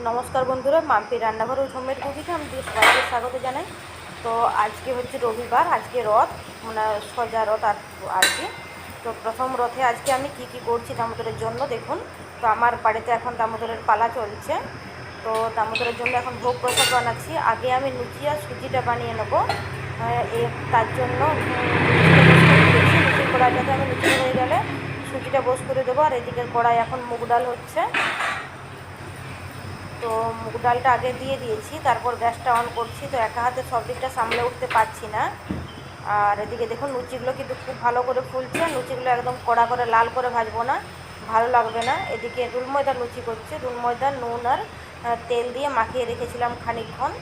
নমস্কার বন্ধুরা, মাম্পি রান্নাঘর ওই হোমের কুকিতে আমি সবাইকে স্বাগত জানাই। তো আজকে হচ্ছে রবিবার, আজকে রথ মানে সজা রথ আর আর কি। তো প্রথম রথে আজকে আমি কি কি করছি দামোদরের জন্য দেখুন। তো আমার বাড়িতে এখন দামোদরের পালা চলছে। তো দামোদরের জন্য এখন ভোগ প্রসাদ বানাচ্ছি। আগে আমি লুচি আর সুজিটা বানিয়ে নেব। এ তার জন্য কড়াইটাতে আমি লুচি হয়ে গেলে সুজিটা বোস করে দেবো। আর এদিকে কড়াই এখন মুগ ডাল হচ্ছে। তো মুগ ডালটা আগে দিয়ে দিয়েছি, তারপর গ্যাসটা অন করছি, তো একা হাতে সব দিকটা সামলে উঠতে পারছি না। আর এদিকে দেখুন লুচিগুলো কিন্তু খুব ভালো করে ফুলছে, লুচিগুলো একদম কড়া করে লাল করে ভাজবো না, ভালো লাগবে না। এদিকে রুল ময়দা লুচি করছে, রুল ময়দা নুন আর তেল দিয়ে মাখিয়ে রেখেছিলাম খানিকক্ষণ।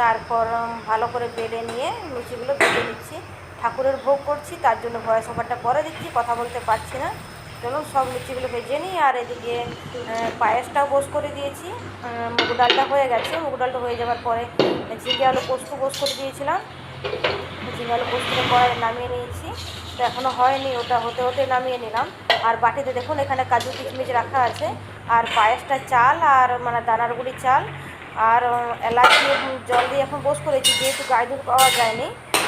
তারপর ভালো করে বেলে নিয়ে লুচিগুলো ভেজে নিচ্ছি। ঠাকুরের ভোগ করছি, তার জন্য ভয়েস ওভারটা পরে দিচ্ছি, কথা বলতে পারছি না। চলুন, সব লুচিগুলো ভেজে নিই। আর এদিকে পায়েসটাও বোস করে দিয়েছি। মুগ ডালটা হয়ে গেছে। মুগ ডালটা হয়ে যাওয়ার পরে ঝিঙে আলু পোস্ত বোস করে দিয়েছিলাম। ঝিঙে আলু পোস্তটা কড়াই নামিয়ে নিয়েছি। তো এখনও হয়নি, ওটা হতে হতে নামিয়ে নিলাম। আর বাটিতে দেখুন, এখানে কাজু কিচমিচ রাখা আছে। আর পায়েসটা চাল আর মানে দানার গুঁড়ি চাল। আর এলাচ জল দিয়ে এখন বোস করেছি। যেহেতু গায়ে দুধ পাওয়া যায়নি,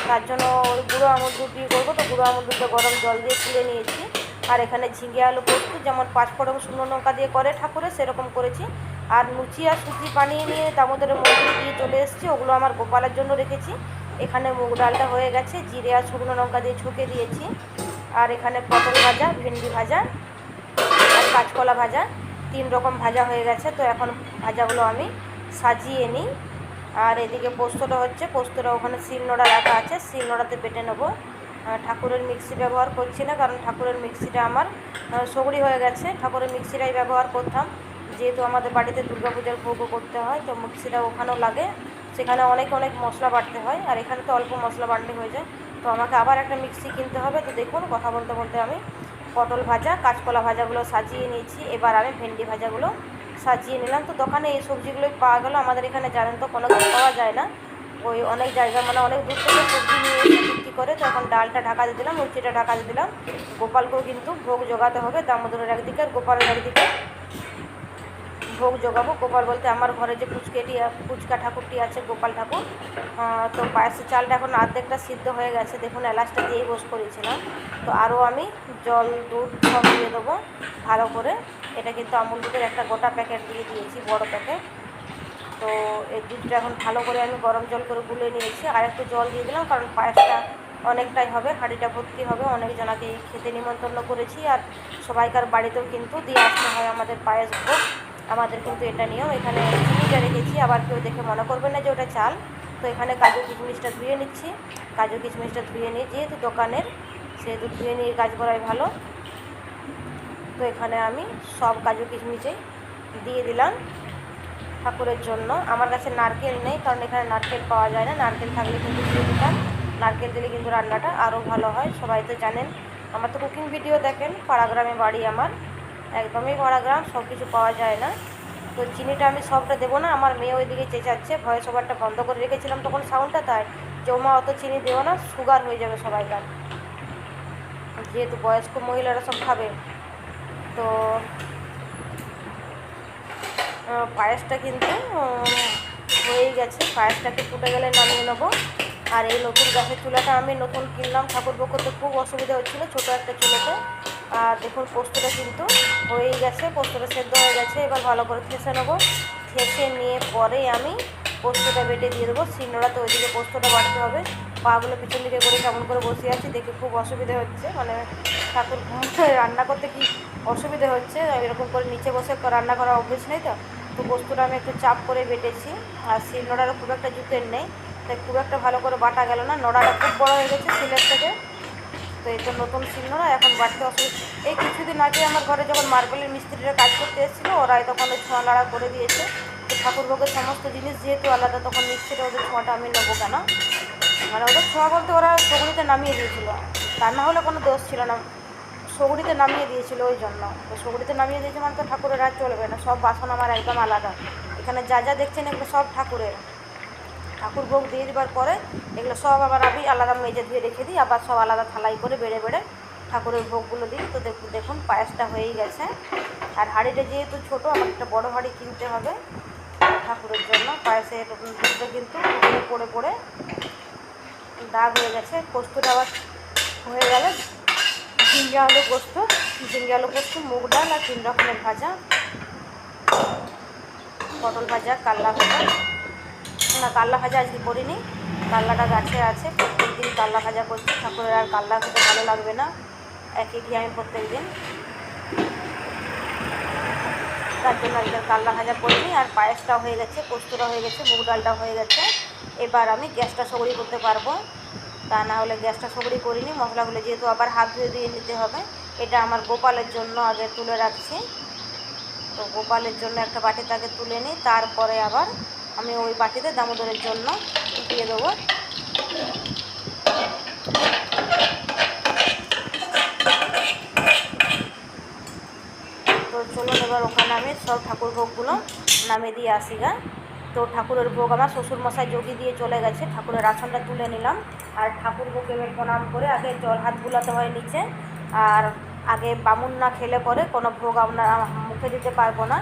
তার জন্য ওই গুঁড়ো আমুল দুধ দিয়ে করব। তো গুঁড়ো আমুল দুধটা গরম জল দিয়ে তুলে নিয়েছি। আর এখানে ঝিঙে আলু পোস্ত, যেমন পাঁচ ফোড়ন শুকনো লঙ্কা দিয়ে করে ঠাকুরে, সেরকম করেছি। আর লুচি আর সুজি বানিয়ে নিয়ে দামোদরের মন্দিরে দিয়ে চলে এসেছি। ওগুলো আমার গোপালের জন্য রেখেছি। এখানে মুগ ডালটা হয়ে গেছে, জিরে আর শুকনো লঙ্কা দিয়ে ছুঁকে দিয়েছি। আর এখানে পটল ভাজা, ভেন্ডি ভাজা আর কাঁচকলা ভাজা, তিন রকম ভাজা হয়ে গেছে। তো এখন ভাজাগুলো আমি সাজিয়ে নিই। আর এদিকে পোস্তটা হচ্ছে, পোস্তটা ওখানে শিলনোড়া রাখা আছে, শিলনোড়াতে বেটে নেব। ঠাকুরের মিক্সি ব্যবহার করছি না, কারণ ঠাকুরের মিক্সিটা আমার সগড়ি হয়ে গেছে। ঠাকুরের মিক্সিটাই ব্যবহার করতাম। যেহেতু আমাদের বাড়িতে দুর্গাপূজার ভোগও করতে হয়, তো মিক্সিটা ওখানেও লাগে। সেখানে অনেক অনেক মশলা বাটতে হয়, আর এখানে তো অল্প মশলা বাটলে হয়ে যায়। তো আমাকে আবার একটা মিক্সি কিনতে হবে। তো দেখুন, কথা বলতে বলতে আমি পটল ভাজা, কাঁচকলা ভাজাগুলো সাজিয়ে নিয়েছি। এবার আমি ভেন্ডি ভাজাগুলো সাজিয়ে নিলাম। তো দোকানে এই সবজিগুলোই পাওয়া গেলো। আমাদের এখানে জানেন তো, কোনো কিছু পাওয়া যায় না। ওই অনেক জায়গা মানে অনেক দূর থেকে সবজি নিয়ে এসে বিক্রি করে, তো এখন ডালটা ঢাকা দিয়ে দিলাম লুচিটা ঢাকা দিয়ে দিলাম। গোপালকেও কিন্তু ভোগ জোগাতে হবে, দামোদরের একদিকে আর গোপালের একদিকে। ভোগ জোগাবো, গোপাল বলতে আমার ঘরে যে পুচকেটি ফুচকা ঠাকুরটি আছে, গোপাল ঠাকুর তো পায়েসের চালটা এখন অর্ধেকটা সিদ্ধ হয়ে গেছে, দেখুন এলাচটা দিয়েই বস করেছিলাম। তো আরও আমি জল, দুধ সব দিয়ে দেবো ভালো করে। এটা কিন্তু আমুল দুধের একটা গোটা প্যাকেট দিয়ে দিয়েছি, বড় প্যাকেট। তো এই দুধটা এখন ভালো করে আমি গরম জল করে গুলে নিয়েছি। আর একটু জল দিয়ে দিলাম, কারণ পায়েসটা অনেকটাই হবে, হাঁড়িটা ভর্তি হবে। অনেক জনাকে খেতে নিমন্ত্রণ করেছি আর সবাইকার বাড়িতেও কিন্তু দিয়ে আসতে হয় আমাদের পায়েস ভোগ। আমাদের কিন্তু এটা নিয়েও এখানে চিনিটা রেখেছি, আবার কেউ দেখে মনে করবে না যে ওটা চাল। তো এখানে কাজু কিশমিশটা ধুয়ে নিচ্ছি। কাজু কিশমিশটা ধুয়ে নিয়ে যেহেতু দোকানের, সেহেতু ধুয়ে নিয়ে কাজ করাই ভালো। তো এখানে আমি সব কাজু কিশমিশই দিয়ে দিলাম। ঠাকুরের জন্য। আমার কাছে নারকেল নেই, কারণ এখানে নারকেল পাওয়া যায় না। নারকেল থাকলে কিন্তু দিতাম নারকেল দিলে কিন্তু রান্নাটা আরও ভালো হয়, সবাই তো জানেন। আমার তো কুকিং ভিডিও দেখেন, পাড়াগ্রামে বাড়ি আমার। একদমই পাড়াগ্রাম সব কিছু পাওয়া যায় না। তো চিনিটা আমি সবটা দেবো না, আমার মেয়ে ওইদিকে চেঁচাচ্ছে, ভয়েস ওভারটা বন্ধ করে রেখেছিলাম তখন সাউন্ডটা, তাই যে ওমা অত চিনি দেবো না, সুগার হয়ে যাবে সবাইকার যেহেতু বয়স্ক মহিলারা সব খাবে। তো পায়েসটা কিন্তু হয়েই গেছে। পায়েসটাকে ফুটে গেলে নামিয়ে নেব। আর এই নতুন গ্যাসের চুলাটা আমি নতুন কিনলাম ঠাকুর পক্ষতে খুব অসুবিধা হচ্ছিল ছোটো একটা চুলোতে। আর দেখুন, পোস্তটা কিন্তু হয়েই গেছে, পোস্তটা সেদ্ধ হয়ে গেছে। এবার ভালো করে থেসে নেব। থেসে নিয়ে পরে আমি পোস্তটা বেটে দিয়ে দেবো। শিলনোড়াতে ওইদিকে পোস্তটা বাড়তে হবে। পাগুলো পিছন দিকে করে কেমন করে বসে আছি দেখে খুব অসুবিধা হচ্ছে। মানে ঠাকুর রান্না করতে কি অসুবিধা হচ্ছে? এরকম করে নিচে বসে রান্না করা অভ্যেস নেই তো? তো পোস্তটা আমি একটু চাপ করে বেটেছি। আর শিল নোড়ারও খুব একটা জুতের নেই, তাই খুব একটা ভালো করে বাটা গেল না। নোড়াটা খুব বড় হয়ে গেছে শিলের থেকে। তো এই তো নতুন শিল নোড়া, এখন বাড়তে অসুবিধা। এই কিছুদিন আগে আমার ঘরে যখন মার্বেলের মিস্ত্রিরা কাজ করতে এসেছিল, ওরাই তখন ওই ছোঁয়া নাড়া করে দিয়েছে। তো ঠাকুরভোগের সমস্ত জিনিস যেহেতু আলাদা, তখন নিশ্চিত ওদের ছোঁয়াটা আমি নেব কেন? মানে ওদের ছোঁয়া বলতে ওরা সগুড়িতে নামিয়ে দিয়েছিলো। তা না হলে কোনো দোষ ছিল না। সগুড়িতে নামিয়ে দিয়েছিল ওই জন্য। তো সগুড়িতে নামিয়ে দিয়েছে মানে তো ঠাকুরের আর চলবে না, সব বাসন আমার একদম আলাদা। এখানে যা যা দেখছেন এগুলো সব ঠাকুরের। ঠাকুর ভোগ দিয়ে দেবার পরে এগুলো সব আবার আমি আলাদা মেজে ধুয়ে রেখে দিই, আবার সব আলাদা থালাই করে বেড়ে বেড়ে ঠাকুরের ভোগগুলো দিই। তো দেখুন দেখুন, পায়েসটা হয়েই গেছে। আর হাঁড়িটা যেহেতু ছোটো, আমার একটা বড়ো হাঁড়ি কিনতে হবে ঠাকুরের জন্য। পায়েসের দুধটা কিন্তু পড়ে পড়ে দাগ হয়ে গেছে পোস্তটা আবার হয়ে গেলে ঝিঙ্গে আলু পোস্ত ঝিঙ্গে আলু পোস্ত, মুগ ডাল আর তিন রকমের ভাজা। পটল ভাজা, কাল্লা ভাজা। না, কাল্লা ভাজা আজকে করিনি। কাল্লাটা গাছে আছে প্রত্যেক দিন কাল্লা ভাজা করছি। ঠাকুরের আর কাল্লা খেতে ভালো লাগবে না। একই দিয়ে আমি প্রত্যেক দিন তার জন্য আজকে কাল্লা ভাজা করিনি। আর পায়েসটা হয়ে গেছে পোস্তটা হয়ে গেছে, মুগ ডালটা হয়ে গেছে। এবার আমি গ্যাসটা সগড়ি করতে পারব। তা না হলে গ্যাসটা সগড়ি করিনি, মশলাগুলো যেহেতু আবার হাত ধুয়ে দিয়ে নিতে হবে, এটা আমার গোপালের জন্য আগে তুলে রাখছি। তো গোপালের জন্য একটা বাটিতে আগে তুলে নিই, তারপরে আবার আমি ওই বাটিতে দামোদরের জন্য দিয়ে দেবো। তো চলুন এবার ওখানে আমি সব ঠাকুর ভোগগুলো নামিয়ে দিয়ে আসি গা। তো ঠাকুরের ভোগ আমার শ্বশুর মশাই যোগী দিয়ে চলে গেছে, ঠাকুরের আসনটা তুলে নিলাম। আর ঠাকুর ভোগ এবার প্রণাম করে আগে জল হাত বুলাতে হয় নিচে, আর আগে বামুন না খেলে পরে কোনো ভোগ আপনার মুখে দিতে পারব না।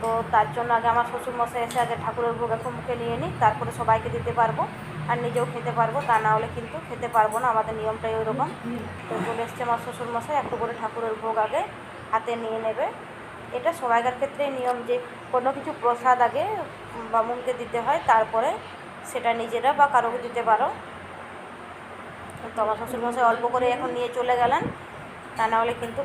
তো তার জন্য আগে আমার শ্বশুর মশাই এসে আগে ঠাকুরের ভোগ একটু মুখে নিয়ে নিই তারপরে সবাইকে দিতে পারব আর নিজেও খেতে পারব, তা না হলে কিন্তু খেতে পারব না, আমাদের নিয়মটাই ওইরকম। তো চলে এসছে আমার শ্বশুর মশাই একটু করে ঠাকুরের ভোগ আগে হাতে নিয়ে নেবে। এটা সবাইকার ক্ষেত্রে নিয়ম যে কোনো কিছু প্রসাদ আগে বামুনকে দিতে হয়, তারপরে সেটা নিজেরা বা কারোকে দিতে পারো। তো আমার শ্বশুরমশাই অল্প করে এখন নিয়ে চলে গেলেন, তা না হলে কিন্তু